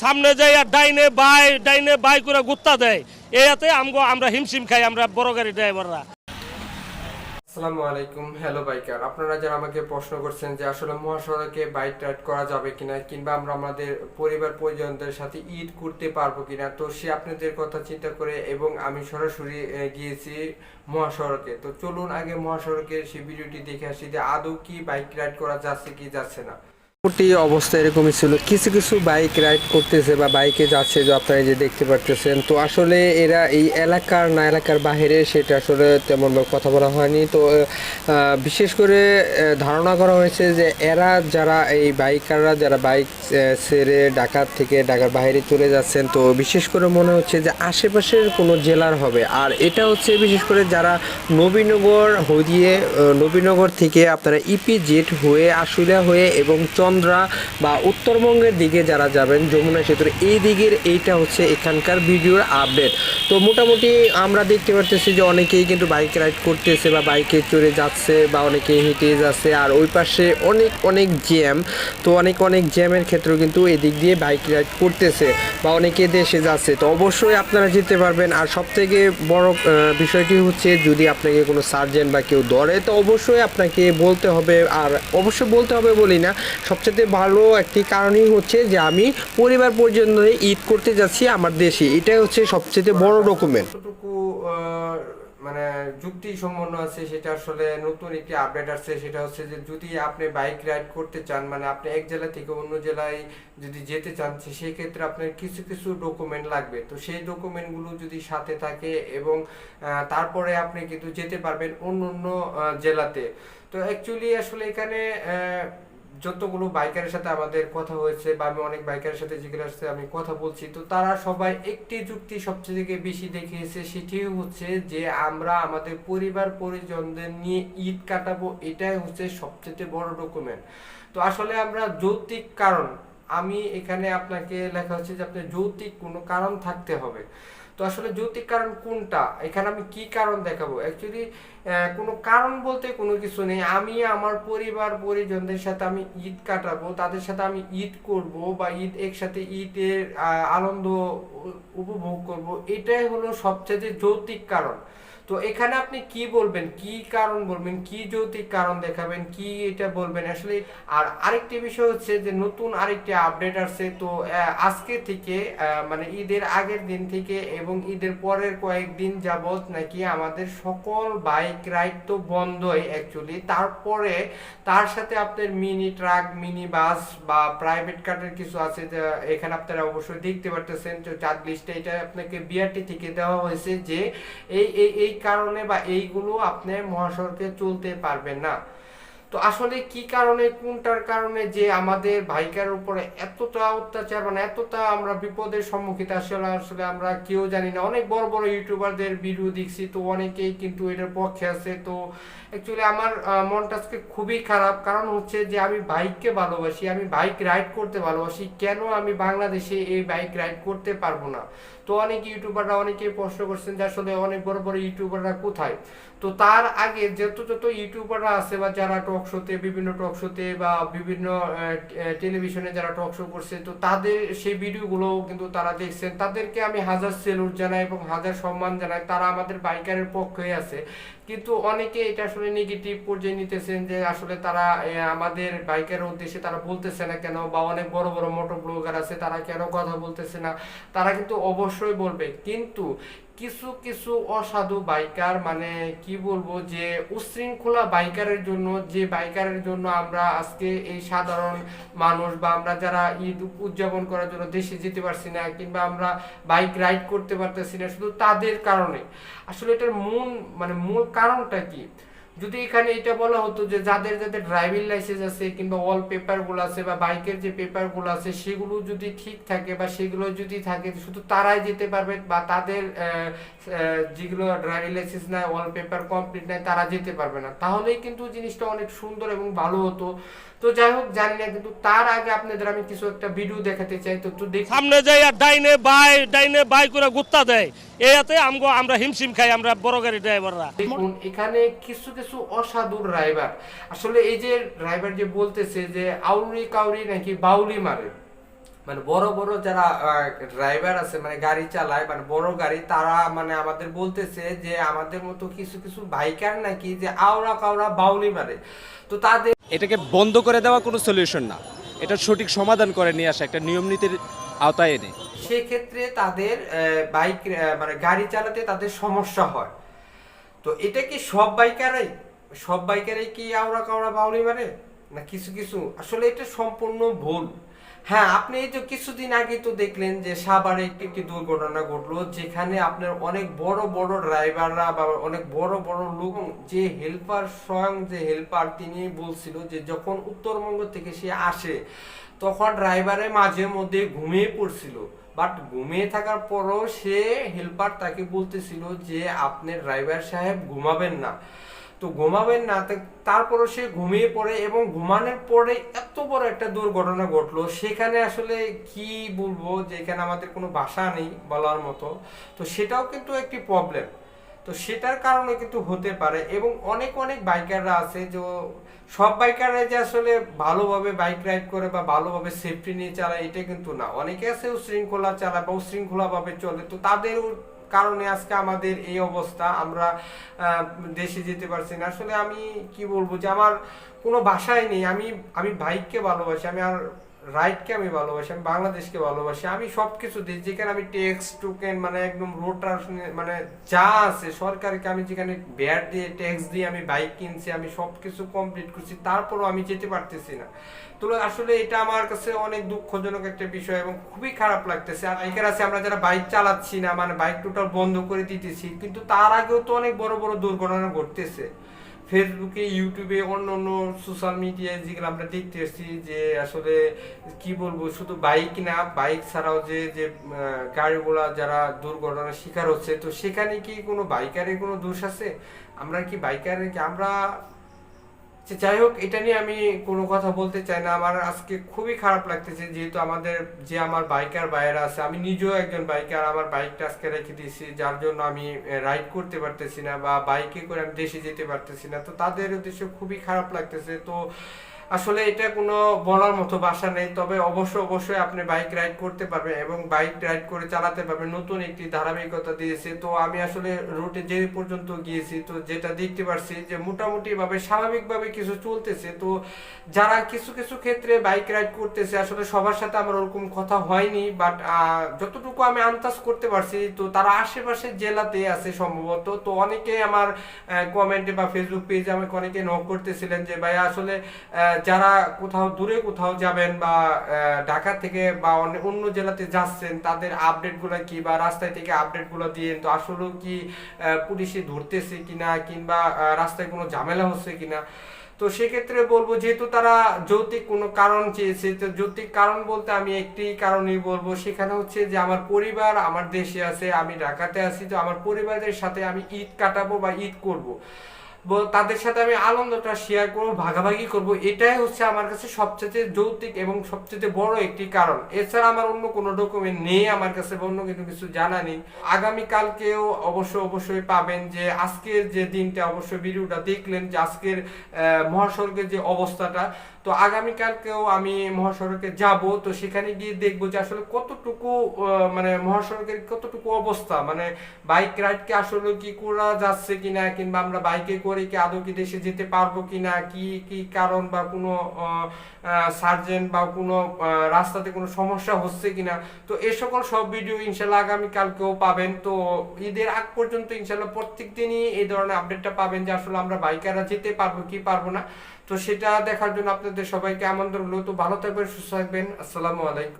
সামনে যাই আর ডাইনে বাই ডাইনে বাই করে গুত্তা দেয়। এতে আমরা হিমশিম খাই, আমরা বড় গাড়ি ড্রাইভাররা। আসসালামু আলাইকুম, হ্যালো বাইকার। আপনারা যারা আমাকে প্রশ্ন করছেন যে আসলে মহাসড়কে বাইক রাইড করা যাবে কিনা, কিংবা আমরা আমাদের পরিবার পরিজনদের সাথে ঈদ করতে পারব কিনা, তো সে আপনাদের কথা চিন্তা করে এবং আমি সরাসরি গিয়েছি মহাসড়কে। তো চলুন আগে মহাসড়কের সেই ভিডিওটি দেখে আসি যে আদৌ কি বাইক রাইড করা যাচ্ছে কি যাচ্ছে না। মোটামুটি অবস্থা এরকমই ছিল। কিছু কিছু বাইক রাইড করতেছে বা বাইকে যাচ্ছে, যে আপনারা যে দেখতে পারতেছেন। তো আসলে এরা এই এলাকার না এলাকার বাইরে সেটা আসলে তেমন কথা বলা হয়নি। তো বিশেষ করে ধারণা করা হয়েছে যে এরা যারা এই বাইকাররা যারা বাইক ছেড়ে ঢাকার থেকে ঢাকার বাইরে চলে যাচ্ছেন, তো বিশেষ করে মনে হচ্ছে যে আশেপাশের কোনো জেলার হবে। আর এটা হচ্ছে বিশেষ করে যারা নবীনগর হয়ে নবীনগর থেকে আপনারা ইপি জেট হয়ে, আশুলিয়া হয়ে এবং চন্দ্রা বা উত্তরবঙ্গের দিকে যারা যাবেন যমুনা সেতুর এই দিকের এইটা হচ্ছে এখানকার ভিডিওর আপডেট। তো মোটামুটি আমরা দেখতে পারতেছি যে অনেকেই কিন্তু বাইক রাইড করতেছে বা বাইকে চড়ে যাচ্ছে বা অনেকে হেঁটে যাচ্ছে আর ওই পাশে অনেক অনেক জ্যাম। তো অনেক অনেক জ্যামের ক্ষেত্রেও কিন্তু এদিক দিয়ে বাইক রাইড করতেছে বা অনেকে দেশে যাচ্ছে। তো অবশ্যই আপনারা যেতে পারবেন আর সব থেকে বড় বিষয়টি হচ্ছে যদি আপনাকে কোনো সার্জেন বা কেউ ধরে, তো অবশ্যই আপনাকে বলতে হবে আর অবশ্যই বলতে হবে বলি না সবচেয়ে ভালো একটি কারণই হচ্ছে যে আমি পরিবার পর্যন্ত ঈদ করতে যাচ্ছি আমার দেশে। এটাই হচ্ছে সবচেয়ে বড় ডকুমেন্ট মানে যুক্তি সম্পন্ন আছে, সেটা আসলে নতুন একটি আপডেট আসছে, সেটা হচ্ছে যে যদি আপনি বাইক রাইড করতে চান মানে আপনি এক জেলা থেকে অন্য জেলায় যদি যেতে চান সেই ক্ষেত্রে আপনার কিছু কিছু ডকুমেন্ট লাগবে। তো সেই ডকুমেন্টগুলো যদি সাথে থাকে এবং তারপরে আপনি কিন্তু যেতে পারবেন অন্য অন্য জেলাতে। তো অ্যাকচুয়ালি আসলে এখানে যতগুলো বাইকারের সাথে আমাদের কথা হয়েছে বা আমি অনেক বাইকারের সাথে জিজ্ঞাসা সাথে আমি কথা বলছি, তো তারা সবাই একটি যুক্তি সবচেয়ে থেকে বেশি দেখিয়েছে সেটি হচ্ছে যে আমরা আমাদের পরিবার, পরিজনদের নিয়ে ঈদ কাটাবো, এটাই হচ্ছে সবচেয়ে বড় ডকুমেন্ট তো আসলে আমরা যৌক্তিক কারণ, আমি এখানে আপনাকে লেখা হচ্ছে যে আপনার যৌক্তিক কোনো কারণ থাকতে হবে। তো আসলে যৌক্তিক কারণ কোনটা? এখানে আমি কি কারণ দেখাবো? অ্যাকচুয়ালি কোনো কারণ বলতে কোনো কিছু নেই। আমি আমার পরিবার, পরিজনদের সাথে আমি ঈদ কাটাবো, তাদের সাথে আমি ঈদ করব বা ঈদ একসাথে ঈদের আনন্দ উপভোগ করব, এটাই হলো সবচেয়ে যৌক্তিক কারণ। তো এখানে আপনি কি বলবেন? কি কারণ বলবেন? কি যৌক্তিক কারণ দেখাবেন? কি এটা বলবেন? আসলে আর আরেকটি বিষয় হচ্ছে যে নতুন আরেকটি আপডেট আসছে। তো আজকে থেকে মানে ঈদের আগের দিন থেকে এবং ঈদের পরের কয়েকদিন যাবত নাকি আমাদের সকল বাইক রাইড তো বন্ধই অ্যাকচুয়ালি তারপরে তার সাথে আপনার মিনি ট্রাক, মিনি বাস বা প্রাইভেট কারের কিছু আছে যে এখানে আপনারা অবশ্যই দেখতে পারতেছেন। তো চার্ট লিস্টে এটা আপনাকে বিআরটি থেকে দেওয়া হয়েছে যে এই এই কারণে বা এইগুলো আপনি মহাসড়কে চলতে পারবেন না। তো আসলে কি কারণে, কোনটার কারণে যে আমাদের ভাইকার উপরে এতটা অত্যাচার মানে এতটা আমরা বিপদের সম্মুখীন আসলে আসলে আমরা কেউ জানি না। অনেক বড় বড় ইউটিউবারদের ভিডিও দেখছি, তো অনেকেই কিন্তু এটার পক্ষে আছে। তো অ্যাকচুয়ালি আমার মনটা আজকে খুবই খারাপ। কারণ হচ্ছে যে আমি বাইককে ভালোবাসি, আমি বাইক রাইড করতে ভালোবাসি। কেন আমি বাংলাদেশে এই বাইক রাইড করতে পারব না? তো অনেক ইউটিউবাররা অনেকেই প্রশ্ন করছেন যে আসলে অনেক বড় বড় ইউটিউবাররা কোথায়? তো তার আগে যত যত ইউটিউবাররা আছে বা যারা টক শোতে বিভিন্ন টক শোতে বা বিভিন্ন টেলিভিশনে যারা টক শো করছে, তো তাদের, সেই ভিডিওগুলো কিন্তু তারা দেখছেন। তাদেরকে আমি হাজার সেলুট জানাই এবং হাজার সম্মান জানাই। তারা আমাদের বাইকারের পক্ষে আছে। কিন্তু অনেকে এটা আসলে নেগেটিভ পর্যায়ে নিতেছেন যে আসলে তারা আমাদের বাইকের উদ্দেশ্যে তারা বলতেছে না কেন বা অনেক বড় বড় মোটর ব্লগার আছে, তারা কেন কথা বলতেছে না? তারা কিন্তু অবশ্যই বলবে। কিন্তু কিছু কিছু অসাধু বাইকার মানে কি বলব যে উশৃঙ্খলা বাইকারের জন্য, যে বাইকারের জন্য আমরা আজকে এই সাধারণ মানুষ বা আমরা যারা ঈদ উদযাপন করার জন্য দেশে যেতে পারছি না কিংবা আমরা বাইক রাইড করতে পারতেছি না, শুধু তাদের কারণে। আসলে এটার মূল মানে মূল কারণটা কি? যদি এখানে এটা বলা হতো যে যাদের যাদের ড্রাইভিং লাইসেন্স আছে কিংবা অল পেপারগুলো আছে বা বাইকের যে পেপারগুলো আছে, সেগুলো যদি ঠিক থাকে বা সেগুলো যদি থাকে, শুধু তারাই যেতে পারবে বা তাদের যেগুলো ড্রাইভিং লাইসেন্স নাই অল পেপার কমপ্লিট নাই তারা যেতে পারবে না। তাহলেই কিন্তু জিনিসটা অনেক সুন্দর এবং ভালো হতো। তো যাই হোক জানি না কিন্তু তার আগে আপনাদের আমি কিছু একটা ভিডিও দেখাতে চাই। তো সামনে যাই আর ডাইনে বাই ডাইনে বাই করে গুত্তা দেয়। এতে আমগো আমরা হিমশিম খাই আমরা বড় গাড়ি ড্রাইভাররা। দেখুন এখানে কিছু কিছু অসাধু ড্রাইভার আসলে এই যে ড্রাইভার যে বলতেছে যে আউরি কাউরি নাকি বাউলি মারে। মানে বড় বড় যারা ড্রাইভার আছে মানে গাড়ি চালায় মানে বড় গাড়ি তারা মানে আমাদের বলতেছে যে আমাদের মতো কিছু কিছু বাইকার নাকি যে আওড়া কাওড়া বাউলি মারে। তো তাদের এটাকে বন্ধ করে দেওয়া কোনো সলিউশন না। এটা সঠিক সমাধান করে নিয়ে আসা একটা নিয়ম নীতির আওতায় এনে। সেক্ষেত্রে তাদের বাইক মানে গাড়ি চালাতে তাদের সমস্যা হয়। তো এটা কি সব বাইকারাই সব বাইকারাই কি আওড়া কাওড়া বাউলি মারে? না কিছু কিছু? আসলে এটা সম্পূর্ণ ভুল। হ্যাঁ আপনি এই তো কিছুদিন আগে তো দেখলেন যে সাভারে একটি একটি দুর্ঘটনা ঘটলো যেখানে আপনার অনেক বড় বড় ড্রাইভাররা বা অনেক বড় বড় লোক যে হেল্পার স্বয়ং যে হেল্পার তিনি বলছিল যে যখন উত্তরবঙ্গ থেকে সে আসে, তখন ড্রাইভারের মাঝে মধ্যে ঘুমিয়ে পড়ছিল। বাট ঘুমিয়ে থাকার পরও সে হেল্পার তাকে বলতেছিল যে আপনি ড্রাইভার সাহেব ঘুমাবেন না। তো ঘুমাবেন না, তা- তারপরও সে ঘুমিয়ে পড়ে এবং ঘুমানোর পরে এত বড় একটা দুর্ঘটনা ঘটলো। সেখানে আসলে কি বলব যে এখানে আমাদের কোনো ভাষা নেই বলার মতো। তো সেটাও কিন্তু একটি প্রবলেম তো সেটার কারণে কিন্তু হতে পারে এবং অনেক অনেক বাইকাররা আছে যে সব বাইকাররা যে আসলে ভালোভাবে বাইক রাইড করে বা ভালোভাবে সেফটি নিয়ে চালায়, এটা কিন্তু না। অনেকে আছে শৃঙ্খলা চালায় বা উশৃঙ্খলাভাবে চলে, তো তাদের কারণে আজকে আমাদের এই অবস্থা, আমরা দেশে যেতে পারছি না। আসলে আমি কি বলব যে আমার কোনো ভাষাই নেই। আমি আমি বাইককে ভালোবাসি। আমি আর রাইডকে আমি ভালোবাসি, আমি বাংলাদেশকে ভালোবাসি, আমি সব কিছু দিই। যেখানে আমি ট্যাক্স টোকেন মানে একদম রোড মানে যা আছে, সরকারকে আমি যেখানে ব্যাট দিয়ে ট্যাক্স দিয়ে আমি বাইক কিনছি, আমি সব কিছু কমপ্লিট করছি, তারপরও আমি যেতে পারতেছি না। তো আসলে এটা আমার কাছে অনেক দুঃখজনক একটা বিষয় এবং খুবই খারাপ লাগতেছে। আর বাইকের আছে, আমরা যারা বাইক চালাচ্ছি না মানে বাইক টোটাল বন্ধ করে দিতেছি, কিন্তু তার আগেও তো অনেক বড় বড় দুর্ঘটনা ঘটতেছে। ফেসবুকে ইউটিউবে অন্য অন্য সোশ্যাল মিডিয়ায় যেগুলো আমরা দেখতে এসেছি যে আসলে কি বলব, শুধু বাইক না বাইক ছাড়াও যে যে গাড়িগুলা যারা দুর্ঘটনার শিকার হচ্ছে, তো সেখানে কি কোনো বাইকারের কোনো দোষ আছে? আমরা কি বাইকারের কি আমরা যে যাই হোক, এটা নিয়ে আমি কোনো কথা বলতে চাই না। আমার আজকে খুবই খারাপ লাগতেছে, যেহেতু আমাদের, যে আমার বাইকার বাইরা আছে, আমি নিজেও একজন বাইকার আমার বাইকটা আজকে রেখে দিয়েছি, যার জন্য আমি রাইড করতে পারতেছি না, বা বাইকে করে আমি দেশে যেতে পারতেছি না। তো তাদের উদ্দেশ্যে খুবই খারাপ লাগতেছে। তো আসলে এটা কোনো বলার মতো ভাষা নেই, তবে অবশ্যই অবশ্যই আপনি বাইক রাইড করতে পারবেন এবং বাইক রাইড করে চালাতে পারবেন। নতুন একটি ধারাবাহিকতা দিয়েছে। তো আমি আসলে রুটে যে পর্যন্ত গিয়েছি, তো যেটা দেখতে পারছি যে মোটামুটি ভাবে স্বাভাবিকভাবে কিছু চলতেছে। তো যারা কিছু কিছু ক্ষেত্রে বাইক রাইড করতেছে, আসলে সবার সাথে আমার ওরকম কথা হয়নি বাট যতটুকু আমি আন্দাজ করতে পারছি, তো তারা আশেপাশের জেলাতে আছে সম্ভবত। তো অনেকে আমার কমেন্টে বা ফেসবুক পেজে আমাকে অনেকে নক করতেছিলেন যে ভাই আসলে যারা কোথাও দূরে কোথাও যাবেন বা ঢাকা থেকে বা অন্য- জেলাতে যাচ্ছেন, তাদের আপডেটগুলো কি বা রাস্তায় থেকে আপডেটগুলো দিয়ে, তো আসলেও কি পুলিশে ধরতেছে কিনা কিংবা রাস্তায় কোনো ঝামেলা হচ্ছে কিনা? তো সেক্ষেত্রে বলব, যেহেতু তারা যৌক্তিক কোনো কারণ চেয়েছে, তো যৌক্তিক কারণ বলতে আমি একটি কারণই বলব, সেখানে হচ্ছে যে আমার পরিবার আমার দেশে আছে, আমি ঢাকাতে আছি, তো আমার পরিবারের সাথে আমি ঈদ কাটাবো বা ঈদ করব। তাদের সাথে আমি আনন্দটা শেয়ার করব, ভাগাভাগি করব, এটাই হচ্ছে আমার কাছে সবচেয়ে যৌক্তিক এবং সবচেয়ে বড় একটি কারণ। এছাড়া আমার অন্য কোনো ডকুমেন্ট নেই আমার কাছে অন্য কিন্তু কিছু জানা নেই। আগামীকালকেও অবশ্য অবশ্যই পাবেন যে আজকের যে দিনটা, অবশ্যই ভিডিওটা দেখলেন যে আজকের মহাসড়কের যে অবস্থাটা। তো আগামীকালকেও আমি মহাসড়কে যাব, তো সেখানে গিয়ে দেখব যে আসলে কতটুকু মানে মহাসড়কের কতটুকু অবস্থা। মানে বাইক রাইডকে আসলে কি করা যাচ্ছে কিনা, কিংবা আমরা বাইকে করে কি আদৌ কি দেশে যেতে পারব কিনা, কি কি কারণ বা কোনো সার্জেন্ট বা কোনো রাস্তাতে কোনো সমস্যা হচ্ছে কিনা, তো এ সকল সব ভিডিও ইনশাল্লাহ আগামী কালকেও পাবেন। তো ঈদের আগ পর্যন্ত ইনশাল্লাহ প্রত্যেক দিনই এই ধরনের আপডেটটা পাবেন যে আসলে আমরা বাইকাররা যেতে পারব কি পারব না। তো সেটা দেখার জন্য আপনাদের সবাইকে আমন্ত্রণ রইল। তো ভালো থাকবেন, সুস্থ থাকবেন। আসসালামু আলাইকুম।